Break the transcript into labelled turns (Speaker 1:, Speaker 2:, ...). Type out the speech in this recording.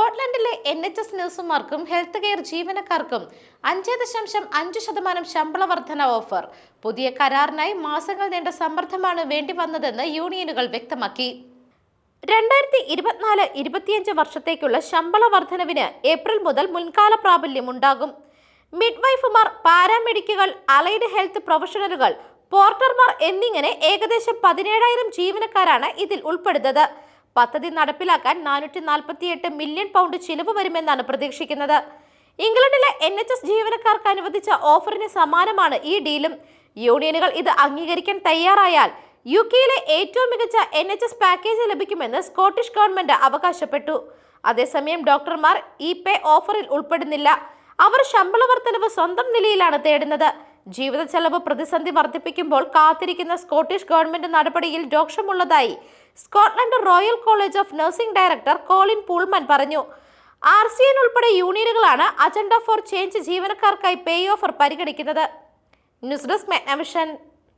Speaker 1: സ്കോട്ട്ലൻഡിലെ N H S നഴ്സുമാർക്കും health care ജീവനക്കാർക്കും അഞ്ച് ദശാംശം അഞ്ച് ശതമാനം ശമ്പള വർധന ഓഫർ പുതിയ കരാറിനായി മാസങ്ങൾ നീണ്ട സമ്മർദ്ദമാണ് വേണ്ടി വന്നതെന്ന് യൂണിയനുകൾ വ്യക്തമാക്കി. രണ്ടായിരത്തി ഇരുപത്തിനാല് ഇരുപത്തിയഞ്ച് വർഷത്തേക്കുള്ള ശമ്പള വർധനവിന് ഏപ്രിൽ മുതൽ മുൻകാല പ്രാബല്യം ഉണ്ടാകും. മിഡ്വൈഫുമാർ പാരാമെഡിക്കുകൾ അലൈഡ് ഹെൽത്ത് പ്രൊഫഷണലുകൾ പോർട്ടർമാർ എന്നിങ്ങനെ ഏകദേശം പതിനേഴായിരം ജീവനക്കാരാണ് ഇതിൽ ഉൾപ്പെടുന്നത്. പദ്ധതി നടപ്പിലാക്കാൻ നാനൂറ്റി നാൽപ്പത്തിയെട്ട് മില്യൺ പൗണ്ട് ചിലവ് വരുമെന്നാണ് പ്രതീക്ഷിക്കുന്നത്. ഇംഗ്ലണ്ടിലെ എൻ എച്ച് എസ് ജീവനക്കാർക്ക് അനുവദിച്ച ഓഫറിന് സമാനമാണ് ഈ ഡീലും. യൂണിയനുകൾ ഇത് അംഗീകരിക്കാൻ തയ്യാറായാൽ യു കെയിലെ ഏറ്റവും മികച്ച എൻ എച്ച് എസ് പാക്കേജ് ലഭിക്കുമെന്ന് സ്കോട്ടിഷ് ഗവൺമെന്റ് അവകാശപ്പെട്ടു. അതേസമയം ഡോക്ടർമാർ ഇ പേ ഓഫറിൽ ഉൾപ്പെടുന്നില്ല. അവർ ശമ്പള വർധനവ് സ്വന്തം നിലയിലാണ് തേടുന്നത്. ജീവിത ചെലവ് പ്രതിസന്ധി വർദ്ധിപ്പിക്കുമ്പോൾ കാത്തിരിക്കുന്ന സ്കോട്ടിഷ് ഗവൺമെന്റ് നടപടിയിൽ രോക്ഷമുള്ളതായി Scotland Royal College of Nursing director Colin Poolman പറഞ്ഞു. ആർ സി എൻ ഉൾപ്പെടെ യൂണിയനുകളാണ് അജണ്ട ഫോർ ചേഞ്ച് ജീവനക്കാർക്കായി പേ ഓഫർ പരിഗണിക്കുന്നത്. News desk